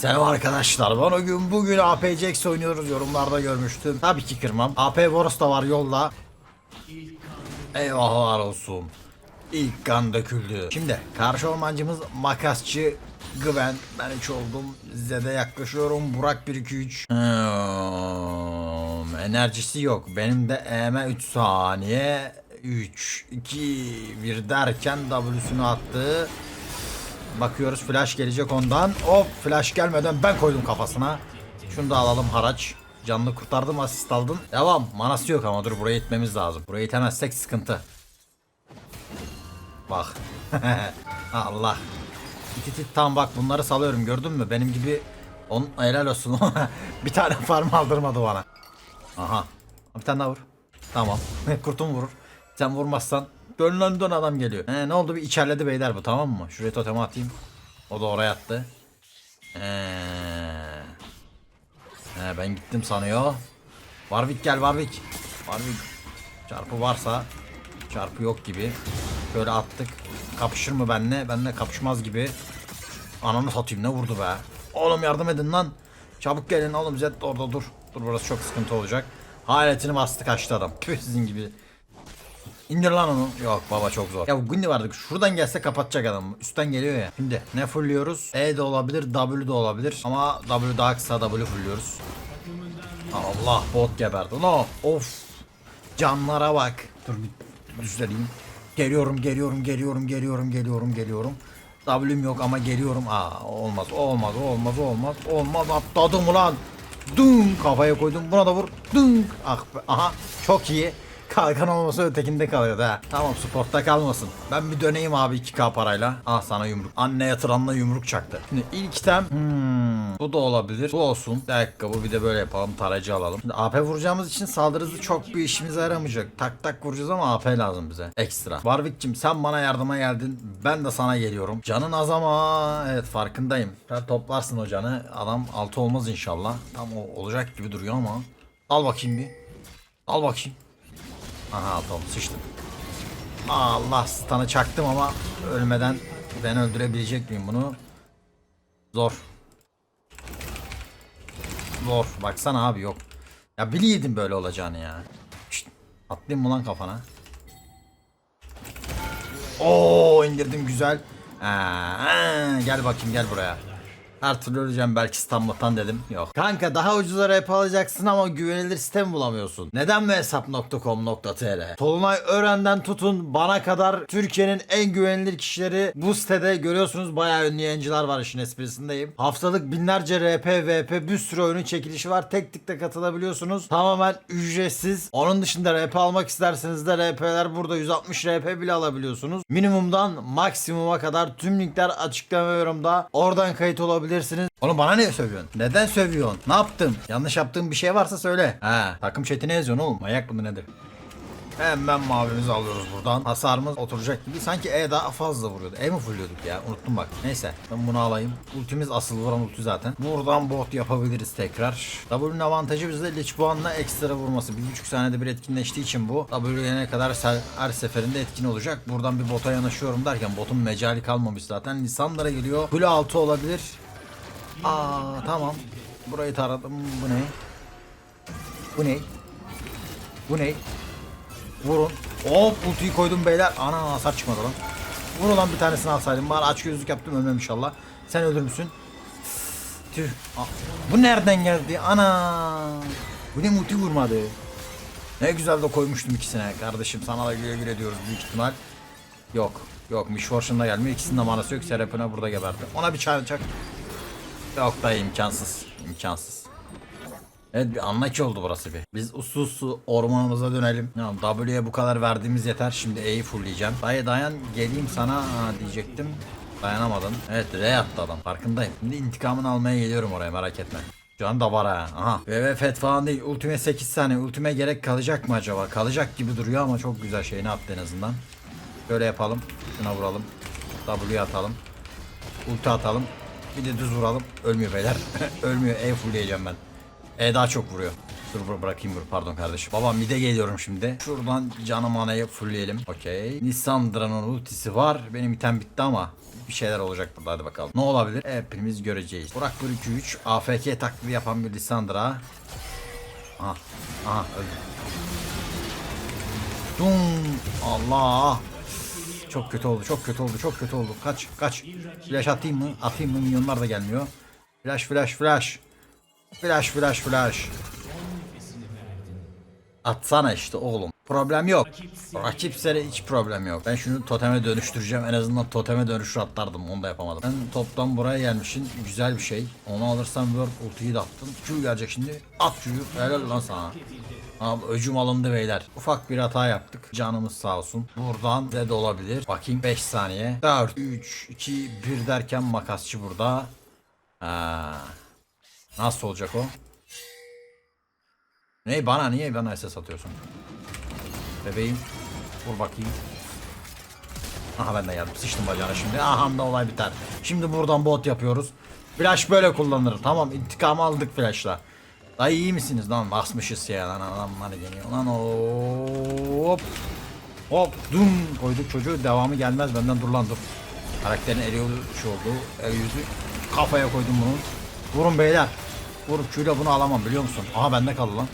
Selam arkadaşlar. Ben o gün bugün APCX oynuyoruz. Yorumlarda görmüştüm. Tabii ki kırmam. AP Voros da var yolda. Eyvahlar olsun. İlk kan döküldü. Şimdi karşı ormancımız makasçı Gwen. Ben 3 oldum. Zede yaklaşıyorum. Burak 1 2 3. Hmm, enerjisi yok. Benim de EM 3 saniye. 3 2 1 derken W'sunu attı. Bakıyoruz flash gelecek ondan. Hop flash gelmeden ben koydum kafasına. Şunu da alalım haraç. Canlı kurtardım asist aldım. Devam. Manası yok ama dur buraya itmemiz lazım. Buraya itemezsek sıkıntı. Bak. Allah. İt it it tam bak bunları salıyorum gördün mü? Benim gibi on helal olsun. bir tane farm aldırmadı bana. Aha. Bir tane daha vur. Tamam. Kurtum vurur. Sen vurmazsan dön lan dön adam geliyor. He, ne oldu bir içerledi beyler bu tamam mı? Şuraya totemi atayım. O da oraya attı. He. He, ben gittim sanıyor. Warwick gel Warwick. Warwick. Çarpı varsa çarpı yok gibi. Şöyle attık. Kapışır mı benle? Benle kapışmaz gibi. Ananı satayım ne vurdu be. Oğlum yardım edin lan. Çabuk gelin oğlum Zed orada dur. Dur burası çok sıkıntı olacak. Haletini bastı kaçtı adam. Tüh sizin gibi. İndir lan onu. Yok baba çok zor. Ya bu Gundi vardı. Şuradan gelse kapatacak adam. Üstten geliyor ya. Şimdi ne fullüyoruz? E de olabilir, W de olabilir. Ama W daha kısa W fullüyoruz. Allah bot geberdi. No. Of. Canlara bak. Dur bir düzeleyim. Geliyorum, geliyorum, geliyorum, geliyorum, geliyorum, geliyorum. W'm yok ama geliyorum. Aa olmaz, olmaz, olmaz, olmaz, olmaz. Atladım ulan. Dın kafaya koydum. Buna da vur. Dın. Ah be. Aha çok iyi. Kalkan olmasa ötekinde kalıyordu ha. Tamam sportta kalmasın. Ben bir döneyim abi 2k parayla. Ah sana yumruk. Anne yatıranla yumruk çaktı. Şimdi ilk item hmm, bu da olabilir. Bu olsun. Bir ayakkabı bir de böyle yapalım. Tarayıcı alalım. Şimdi AP vuracağımız için saldırı hızı çok bir işimize yaramayacak. Tak tak vuracağız ama AP lazım bize. Ekstra. Warwick'cim sen bana yardıma geldin. Ben de sana geliyorum. Canın az ama evet farkındayım. Sen toplarsın o canı. Adam altı olmaz inşallah. Tam o olacak gibi duruyor ama. Al bakayım bir. Al bakayım. Aha tamam sıçtım. Allah stun'ı çaktım ama ölmeden ben öldürebilecek miyim bunu? Zor. Zor. Baksana abi yok. Ya biliyordum böyle olacağını ya. Şşt, atlayayım mı lan kafana? Oo indirdim güzel. Aa, gel bakayım gel buraya. Her öleceğim belki İstanbul'dan dedim. Yok. Kanka daha ucuza rap alacaksın ama güvenilir sistem bulamıyorsun. Neden mi hesap.com.tr? Tolunay Ören'den tutun bana kadar Türkiye'nin en güvenilir kişileri bu sitede görüyorsunuz. Bayağı ünlü yayıncılar var işin esprisindeyim. Haftalık binlerce RP, VP bir sürü oyunun çekilişi var. Tek tıkla katılabiliyorsunuz. Tamamen ücretsiz. Onun dışında RP almak isterseniz de RP'ler burada 160 RP bile alabiliyorsunuz. Minimumdan maksimuma kadar tüm linkler açıklama yorumda. Oradan kayıt olabilirsiniz. Oğlum bana ne sövüyorsun? Neden sövüyorsun? Ne yaptım? Yanlış yaptığım bir şey varsa söyle. Ha, takım chatine yazıyorsun oğlum. Manyak mı nedir? Hemen mavimizi alıyoruz buradan. Hasarımız oturacak gibi. Sanki E daha fazla vuruyordu. E mi fulluyorduk ya? Unuttum bak. Neyse ben bunu alayım. Ultimiz asıl vuran ulti zaten. Buradan bot yapabiliriz tekrar. W'nin avantajı bizde Lich puanla ekstra vurması. Bir buçuk saniyede bir etkinleştiği için bu. W gelene kadar her seferinde etkin olacak. Buradan bir bota yanaşıyorum derken botun mecali kalmamış zaten. Lisandra geliyor. Kule altı olabilir. Aa tamam. Burayı taradım. Bu ne? Bu ne? Bu ne? Vurun. Hop ultiyi koydum beyler. Ana hasar çıkmadı lan. Vur olan bir tanesini alsaydım. Bari aç gözlük yaptım ölmem inşallah. Sen ölür müsün? Tüh. Aa, Bu nereden geldi? Ana. Bu ne multi vurmadı. Ne güzel de koymuştum ikisine. Kardeşim sana da güle güle diyoruz büyük ihtimal. Yok. Yok Mish Fortune'da gelmiyor. İkisinin de manası yok. Serap'ına burada geberdi. Ona bir çay çak. Yok da imkansız. İmkansız. Evet bir anlaki oldu burası bir. Biz uslu uslu ormanımıza dönelim. W'ye bu kadar verdiğimiz yeter. Şimdi E'yi fullleyeceğim. Dayı dayan geleyim sana ha, diyecektim. Dayanamadım. Evet R attı adam farkındayım. Şimdi intikamını almaya geliyorum oraya merak etme. Şu anda var ha. Aha. VV fet falan değil. Ultime 8 saniye. Ultime gerek kalacak mı acaba? Kalacak gibi duruyor ama çok güzel şeyini attı en azından. Şöyle yapalım. Şuna vuralım. W'ye atalım. Ulti atalım. Bir de düz vuralım. Ölmüyor beyler. Ölmüyor. E fullleyeceğim ben. E daha çok vuruyor. Dur bur- bırakayım dur pardon kardeşim. Baba mide geliyorum şimdi. Şuradan canım anayı fullleyelim. Okey. Nissandra'nın ultisi var. Benim item bitti ama bir şeyler olacak burada hadi bakalım. Ne olabilir? Hepimiz göreceğiz. Burak 1 2 3 AFK taklidi yapan bir Lissandra. Aha. Aha öldü. Dum. Allah. Çok kötü oldu, çok kötü oldu, çok kötü oldu. Kaç, kaç. Flash atayım mı? Atayım mı? Minyonlar da gelmiyor. Flash, flash, flash. Flash, flash, flash. Atsana işte oğlum. Problem yok. Rakipsere hiç problem yok. Ben şunu toteme dönüştüreceğim. En azından toteme dönüşür atlardım. Onu da yapamadım. Ben toptan buraya gelmişsin. Güzel bir şey. Onu alırsam World ultiyi de attın. Q gelecek şimdi. At Q'yu. Helal lan sana. Abi öcüm alındı beyler. Ufak bir hata yaptık. Canımız sağ olsun. Buradan Z olabilir. Bakayım 5 saniye. 4, 3, 2, 1 derken makasçı burada. Ha. Nasıl olacak o? Ne bana niye bana SS atıyorsun? Bebeğim. Vur bakayım. Aha ben de geldim. Sıçtım bacağına şimdi. Aha da olay biter. Şimdi buradan bot yapıyoruz. Flash böyle kullanılır. Tamam intikamı aldık flashla. Dayı iyi misiniz lan? Basmışız ya lan adamlar geliyor lan hop. Hop dum koyduk çocuğu devamı gelmez benden dur lan dur. Karakterin eli şu oldu. El yüzü kafaya koydum bunu. Vurun beyler. Vurup şöyle bunu alamam biliyor musun? Aha bende kaldı lan.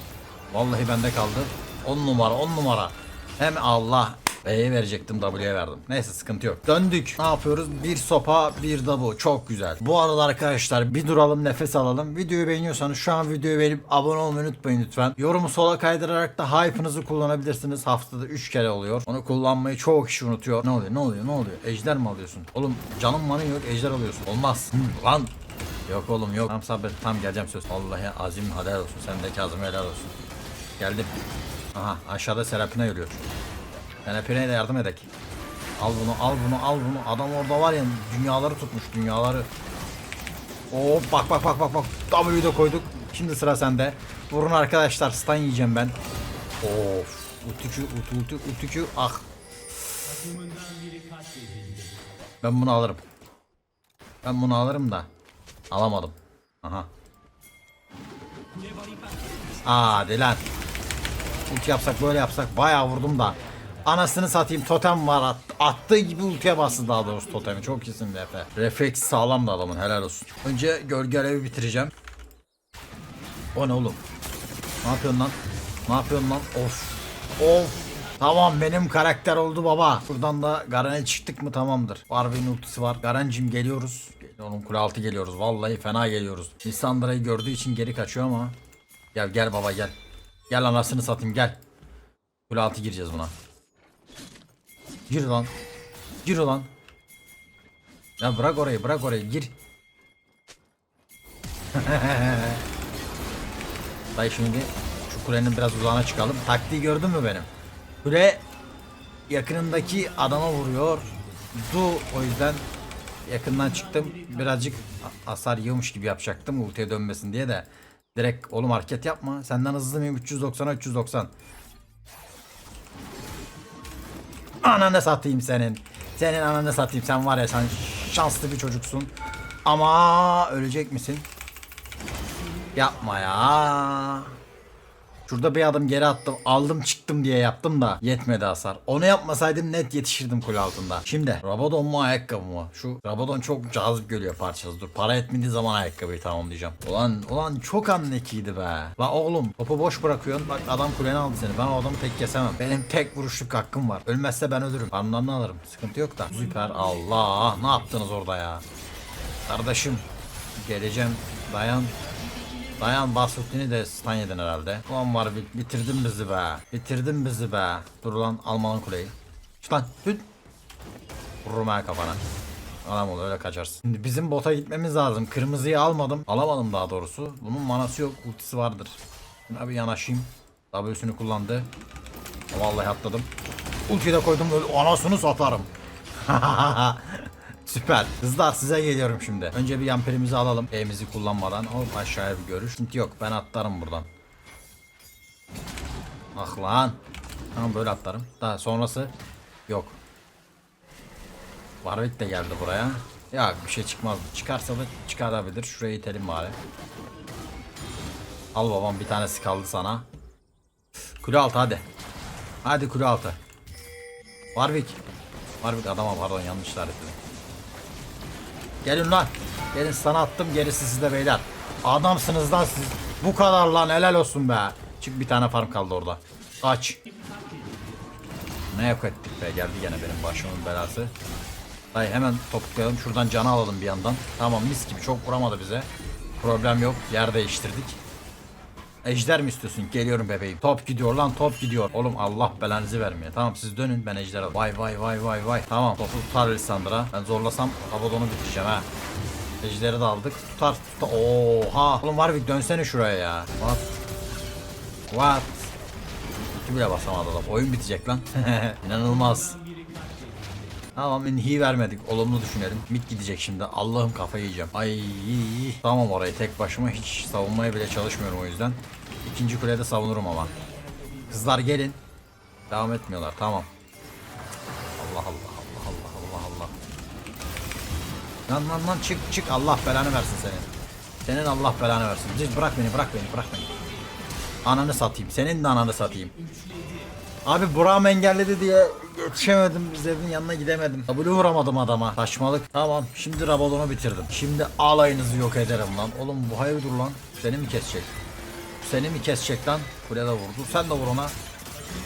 Vallahi bende kaldı. 10 numara 10 numara. Hem Allah B'ye verecektim W'ye verdim. Neyse sıkıntı yok. Döndük. Ne yapıyoruz? Bir sopa bir bu. Çok güzel. Bu arada arkadaşlar bir duralım nefes alalım. Videoyu beğeniyorsanız şu an videoyu beğenip abone olmayı unutmayın lütfen. Yorumu sola kaydırarak da hype'ınızı kullanabilirsiniz. Haftada 3 kere oluyor. Onu kullanmayı çoğu kişi unutuyor. Ne oluyor ne oluyor ne oluyor? Ejder mi alıyorsun? Oğlum canım manı yok ejder alıyorsun. Olmaz. Hı, lan. Yok oğlum yok. Tam sabret tam geleceğim söz. Vallahi azim helal olsun. Sen de Kazım helal olsun. Geldim. Aha aşağıda Serapina yürüyor. Serapina'ya da yardım edek. Al bunu al bunu al bunu. Adam orada var ya dünyaları tutmuş dünyaları. Oo bak bak bak bak bak. W'yu da koyduk. Şimdi sıra sende. Vurun arkadaşlar stun yiyeceğim ben. Of. Utukü utu utu utukü ah. Ben bunu alırım. Ben bunu alırım da. Alamadım. Aha. Hadi lan. Ulti yapsak böyle yapsak bayağı vurdum da. Anasını satayım totem var at, attığı gibi ultiye bastı daha doğrusu totemi çok iyisin be Efe. Refleks sağlam da adamın helal olsun. Önce gölge alevi bitireceğim. O ne oğlum? Ne yapıyorsun lan? Ne yapıyorsun lan? Of. Of. Tamam benim karakter oldu baba. Buradan da Garen'e çıktık mı tamamdır. Warwick'in ultisi var. Garen'cim geliyoruz. Oğlum kule altı geliyoruz. Vallahi fena geliyoruz. Lissandra'yı gördüğü için geri kaçıyor ama. Gel gel baba gel. Gel anasını satayım gel. Kule altı gireceğiz buna. Gir lan. Gir lan. Ya bırak orayı bırak orayı gir. Dayı şimdi şu kulenin biraz uzağına çıkalım. Taktiği gördün mü benim? Kule yakınındaki adama vuruyor. Du o yüzden yakından çıktım. Birazcık hasar yiyormuş gibi yapacaktım ultiye dönmesin diye de. Direkt oğlum hareket yapma. Senden hızlı mıyım? 390'a 390. Ananı satayım senin. Senin ananı satayım. Sen var ya sen şanslı bir çocuksun. Ama ölecek misin? Yapma ya. Şurada bir adım geri attım. Aldım çıktım diye yaptım da yetmedi hasar. Onu yapmasaydım net yetişirdim kule altında. Şimdi Rabadon mu ayakkabı mı? Şu Rabadon çok cazip geliyor parçası. Dur para etmediği zaman ayakkabıyı tamamlayacağım. Ulan ulan çok annekiydi be. La oğlum topu boş bırakıyorsun. Bak adam kuleni aldı seni. Ben o adamı tek kesemem. Benim tek vuruşluk hakkım var. Ölmezse ben ölürüm. Parmağımdan alırım. Sıkıntı yok da. Süper. Allah. Ne yaptınız orada ya? Kardeşim. Geleceğim. Dayan. Dayan Basuttin'i de stun yedin herhalde. Ulan bi- bitirdin bizi be. Bitirdin bizi be. Dur lan almanın kuleyi. Çık lan. Hüt. Vururum kafana. Adam ol öyle kaçarsın. Şimdi bizim bota gitmemiz lazım. Kırmızıyı almadım. Alamadım daha doğrusu. Bunun manası yok. Ultisi vardır. Şuna bir yanaşayım. W'sünü kullandı. Vallahi atladım. Ultiyi de koydum. Böyle anasını satarım. Süper. Kızlar size geliyorum şimdi. Önce bir yamperimizi alalım. E'mizi kullanmadan. Hop aşağıya bir görüş. Sıkıntı yok. Ben atlarım buradan. Ah lan. Tamam böyle atlarım. Daha sonrası yok. Warwick de geldi buraya. Ya bir şey çıkmaz. Çıkarsa da çıkarabilir. Şuraya itelim bari. Al babam bir tanesi kaldı sana. Kule altı hadi. Hadi kule altı. Warwick. Warwick adama pardon yanlış işaretledim. Gelin lan. Gelin sana attım gerisi sizde beyler. Adamsınız lan siz. Bu kadar lan helal olsun be. Çık bir tane farm kaldı orada. Aç. Ne yok ettik be geldi gene benim başımın belası. Dayı hemen topuklayalım şuradan canı alalım bir yandan. Tamam mis gibi çok vuramadı bize. Problem yok yer değiştirdik. Ejder mi istiyorsun? Geliyorum bebeğim. Top gidiyor lan top gidiyor. Oğlum Allah belanızı vermiyor. Tamam siz dönün ben ejder alayım. Vay vay vay vay vay. Tamam topu tutar Lissandra. Ben zorlasam Abadon'u bitireceğim ha. Ejderi de aldık. Tutar tutar. Oha. Oğlum Warwick dönsene şuraya ya. What? What? İki bile basamadı adam. Oyun bitecek lan. İnanılmaz. Tamam inhiyi vermedik. Olumlu düşünelim. Mid gidecek şimdi. Allah'ım kafayı yiyeceğim. Ay tamam orayı tek başıma hiç savunmaya bile çalışmıyorum o yüzden. İkinci kulede savunurum ama. Kızlar gelin. Devam etmiyorlar. Tamam. Allah Allah Allah Allah Allah Allah. Lan lan lan çık çık Allah belanı versin senin. Senin Allah belanı versin. Bırak beni bırak beni bırak beni. Ananı satayım. Senin de ananı satayım. Abi Burak'ım engelledi diye yetişemedim. Zevin yanına gidemedim. W vuramadım adama. Saçmalık. Tamam şimdi Rabadon'u bitirdim. Şimdi alayınızı yok ederim lan. Oğlum bu hayırdır lan? Seni mi kesecek? Seni mi kesecek lan? Kule de vurdu. Sen de vur ona.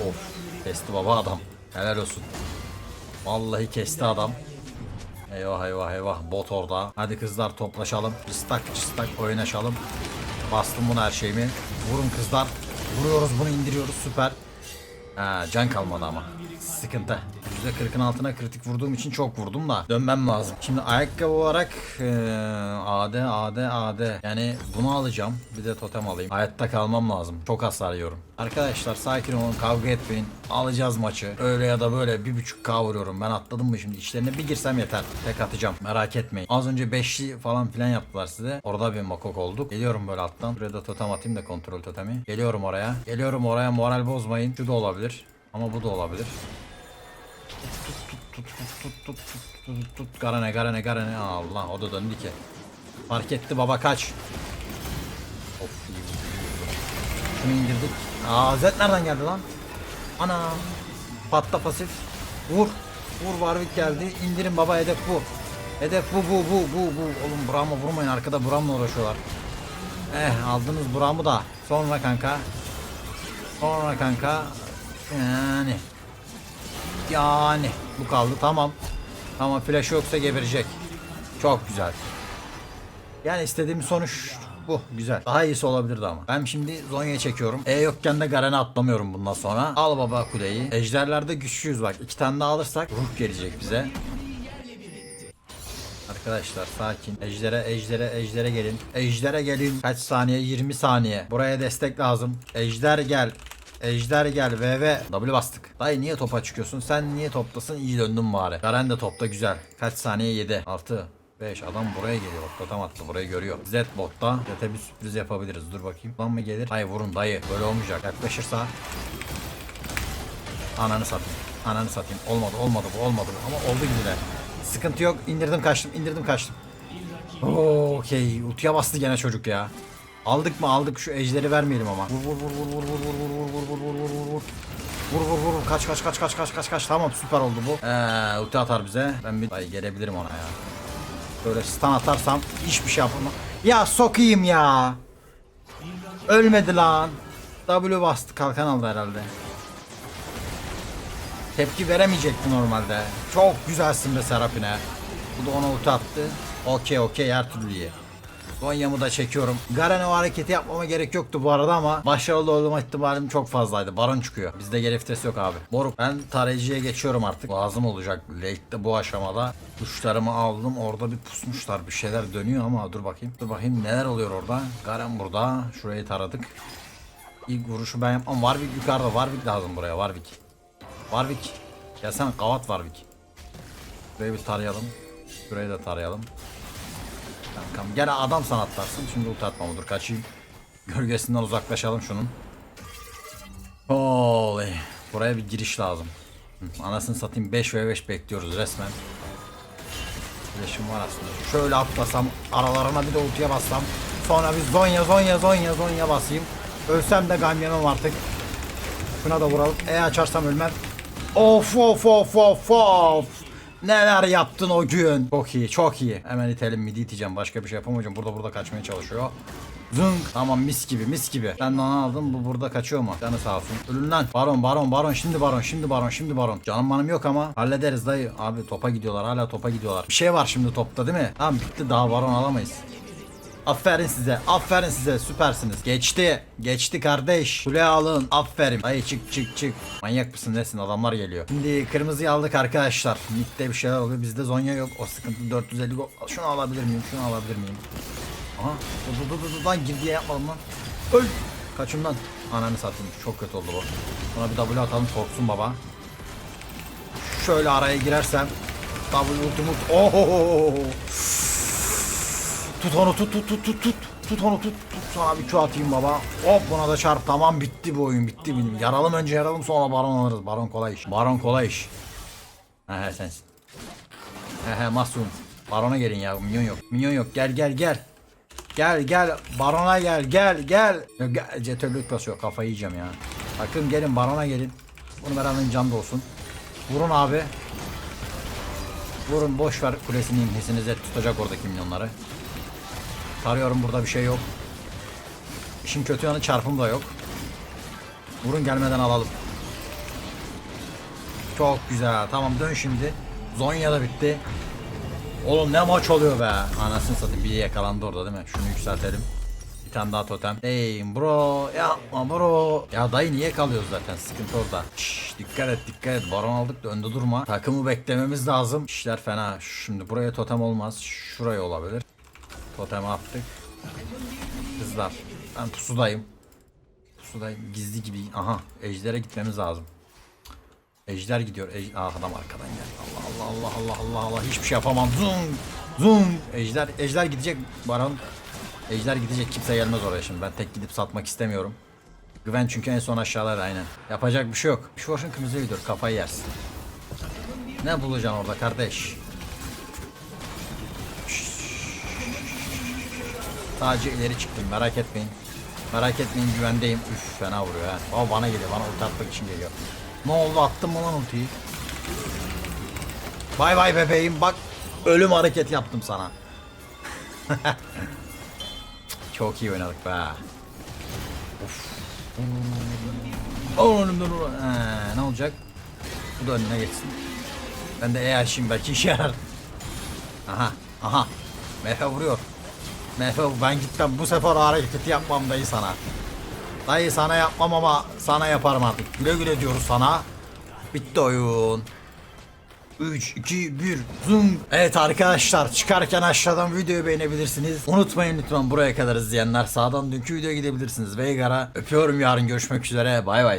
Of. Kesti baba adam. Helal olsun. Vallahi kesti adam. Eyvah eyvah eyvah bot orada. Hadi kızlar toplaşalım. Cıstak cıstak oynaşalım. Bastım bunu her şeyimi. Vurun kızlar. Vuruyoruz bunu indiriyoruz süper. Ha, can kalmadı ama. Sıkıntı. %40'ın altına kritik vurduğum için çok vurdum da dönmem lazım. Şimdi ayakkabı olarak eee, AD AD AD yani bunu alacağım. Bir de totem alayım. Hayatta kalmam lazım. Çok hasar yiyorum. Arkadaşlar sakin olun kavga etmeyin. Alacağız maçı. Öyle ya da böyle bir buçuk K vuruyorum. Ben atladım mı şimdi içlerine bir girsem yeter. Tek atacağım. Merak etmeyin. Az önce beşli falan filan yaptılar size. Orada bir makok olduk. Geliyorum böyle alttan. Buraya da totem atayım da kontrol totemi. Geliyorum oraya. Geliyorum oraya moral bozmayın. Şu da olabilir. Ama bu da olabilir. Tut tut tut tut tut tut tut Garane garane garane Allah o da döndü ki. Fark etti baba kaç. Of iyi. Şunu indirdik. Aa Zed nereden geldi lan? Ana. Patla pasif. Vur. Vur Warwick geldi. İndirin baba hedef bu. Hedef bu bu bu bu bu. Oğlum Braum'a vurmayın arkada Braum'la uğraşıyorlar. Eh aldınız Braum'u da. Sonra kanka. Sonra kanka. Yani. Yani. Bu kaldı tamam. Tamam flash yoksa geberecek. Çok güzel. Yani istediğim sonuç bu. Güzel. Daha iyisi olabilirdi ama. Ben şimdi Zonya'ya çekiyorum. E yokken de Garen'e atlamıyorum bundan sonra. Al baba kuleyi. Ejderlerde güçlüyüz bak. İki tane daha alırsak ruh gelecek bize. Arkadaşlar sakin. Ejder'e, Ejder'e, Ejder'e gelin. Ejder'e gelin. Kaç saniye? 20 saniye. Buraya destek lazım. Ejder gel. Ejder gel VV W bastık. Dayı niye topa çıkıyorsun? Sen niye toptasın? İyi döndün bari. Garen de topta güzel. Kaç saniye 7. 6. 5 adam buraya geliyor. Bak totem attı burayı görüyor. Z botta. Z'e bir sürpriz yapabiliriz. Dur bakayım. Lan mı gelir? Hayır vurun dayı. Böyle olmayacak. Yaklaşırsa. Ananı satayım. Ananı satayım. Olmadı olmadı bu olmadı bu. Ama oldu gibi de. Sıkıntı yok. İndirdim kaçtım. indirdim kaçtım. Okey. Ultiye bastı gene çocuk ya. Aldık mı aldık şu ejderi vermeyelim ama. Vur vur vur vur vur vur vur vur vur vur vur vur vur vur. Vur vur vur kaç kaç kaç kaç kaç kaç kaç tamam süper oldu bu. Eee ulti atar bize. Ben bir ay gelebilirim ona ya. Böyle stun atarsam hiçbir şey yapamam. Ya sokayım ya. Ölmedi lan. W bastı kalkan aldı herhalde. Tepki veremeyecekti normalde. Çok güzelsin be Serapine. Bu da ona ulti attı. Okey okey her türlü iyi. Gonya'mı da çekiyorum. Garen o hareketi yapmama gerek yoktu bu arada ama başarılı olma ihtimalim çok fazlaydı. Baron çıkıyor. Bizde geri yok abi. Moruk ben tarayıcıya geçiyorum artık. Lazım olacak. Late'de bu aşamada kuşlarımı aldım. Orada bir pusmuşlar. Bir şeyler dönüyor ama dur bakayım. Dur bakayım neler oluyor orada. Garen burada. Şurayı taradık. İlk vuruşu ben yapmam. Warwick yukarıda. Warwick lazım buraya. Warwick. Warwick. Gelsene kavat Warwick. Şurayı bir tarayalım. Şurayı da tarayalım. Kankam gene adam sanatlarsın. Şimdi ulti atmam dur kaçayım. Gölgesinden uzaklaşalım şunun. Holy. Buraya bir giriş lazım. Anasını satayım 5 ve 5 bekliyoruz resmen. Flash'ım var aslında. Şöyle atlasam aralarına bir de ultiye bassam Sonra bir Zonya Zonya Zonya Zonya basayım. Ölsem de gam yemem artık. Şuna da vuralım. E açarsam ölmem. Of of of of of. Neler yaptın o gün. Çok iyi çok iyi. Hemen itelim midi iteceğim. Başka bir şey yapamayacağım. Burada burada kaçmaya çalışıyor. Zınk. Tamam mis gibi mis gibi. Ben de aldım. Bu burada kaçıyor mu? Canı sağ olsun. Ölün lan. Baron baron baron. Şimdi baron şimdi baron şimdi baron. Canım manım yok ama. Hallederiz dayı. Abi topa gidiyorlar. Hala topa gidiyorlar. Bir şey var şimdi topta değil mi? Tamam bitti. Daha baron alamayız. Aferin size. Aferin size. Süpersiniz. Geçti. Geçti kardeş. Kule alın. Aferin. Hayır çık çık çık. Manyak mısın nesin? Adamlar geliyor. Şimdi kırmızıyı aldık arkadaşlar. Mid'de bir şeyler oluyor. Bizde Zonya yok. O sıkıntı 450 gol. Şunu alabilir miyim? Şunu alabilir miyim? Aha. Dur dur dur dur lan gir diye yapmadım lan. Öl. Kaçın lan. Ananı satayım. Çok kötü oldu bu. Buna bir W atalım korksun baba. Şöyle araya girersem. W ultimate. Oho. Tut onu tut tut tut tut tut. Tut onu tut tut sana bir Q atayım baba. Hop buna da çarp tamam bitti bu oyun bitti benim. Yaralım önce yaralım sonra baron alırız. Baron kolay iş. Baron kolay iş. He he sensin. He he masum. Barona gelin ya minyon yok. Minyon yok gel gel gel. Gel gel barona gel gel gel. Jetölük basıyor kafayı yiyeceğim ya. Bakın gelin barona gelin. Bunu beraber can da olsun. Vurun abi. Vurun boş ver kulesini imhesinize tutacak oradaki milyonları. Tarıyorum burada bir şey yok. İşin kötü yanı çarpım da yok. Vurun gelmeden alalım. Çok güzel. Tamam dön şimdi. Zonya da bitti. Oğlum ne maç oluyor be. Anasını satayım. Bir yakalandı orada değil mi? Şunu yükseltelim. Bir tane daha totem. Hey bro yapma bro. Ya dayı niye kalıyoruz zaten sıkıntı orada. Şşş dikkat et dikkat et. Baron aldık da önde durma. Takımı beklememiz lazım. İşler fena. Şimdi buraya totem olmaz. Şuraya olabilir. Totem attık. Kızlar ben pusudayım. Pusudayım gizli gibi. Aha ejder'e gitmemiz lazım. Ejder gidiyor. Ej ah, adam arkadan geldi. Allah Allah Allah Allah Allah Allah hiçbir şey yapamam. Zoom zoom. Ejder ejder gidecek Baron. Ejder gidecek kimse gelmez oraya şimdi. Ben tek gidip satmak istemiyorum. Güven çünkü en son aşağılarda aynen. Yapacak bir şey yok. Şu hoşun gidiyor. Kafayı yersin. Ne bulacaksın orada kardeş? Sadece ileri çıktım merak etmeyin. Merak etmeyin güvendeyim. Üf fena vuruyor ha. Baba bana geliyor bana ulti atmak için geliyor. Ne oldu attım mı lan ultiyi? Bay bay bebeğim bak ölüm hareket yaptım sana. Çok iyi oynadık be. Of. Oo, önümden vur- He, ne olacak? Bu da önüne geçsin. Ben de eğer şimdi belki işe yarar. Aha aha. Mefe vuruyor. Mefe ben gitmem bu sefer hareketi yapmam dayı sana. Dayı sana yapmam ama sana yaparım artık. Güle güle diyoruz sana. Bitti oyun. 3, 2, 1, zoom. Evet arkadaşlar çıkarken aşağıdan videoyu beğenebilirsiniz. Unutmayın lütfen buraya kadar izleyenler sağdan dünkü videoya gidebilirsiniz. Veigar'a öpüyorum yarın görüşmek üzere. Bay bay.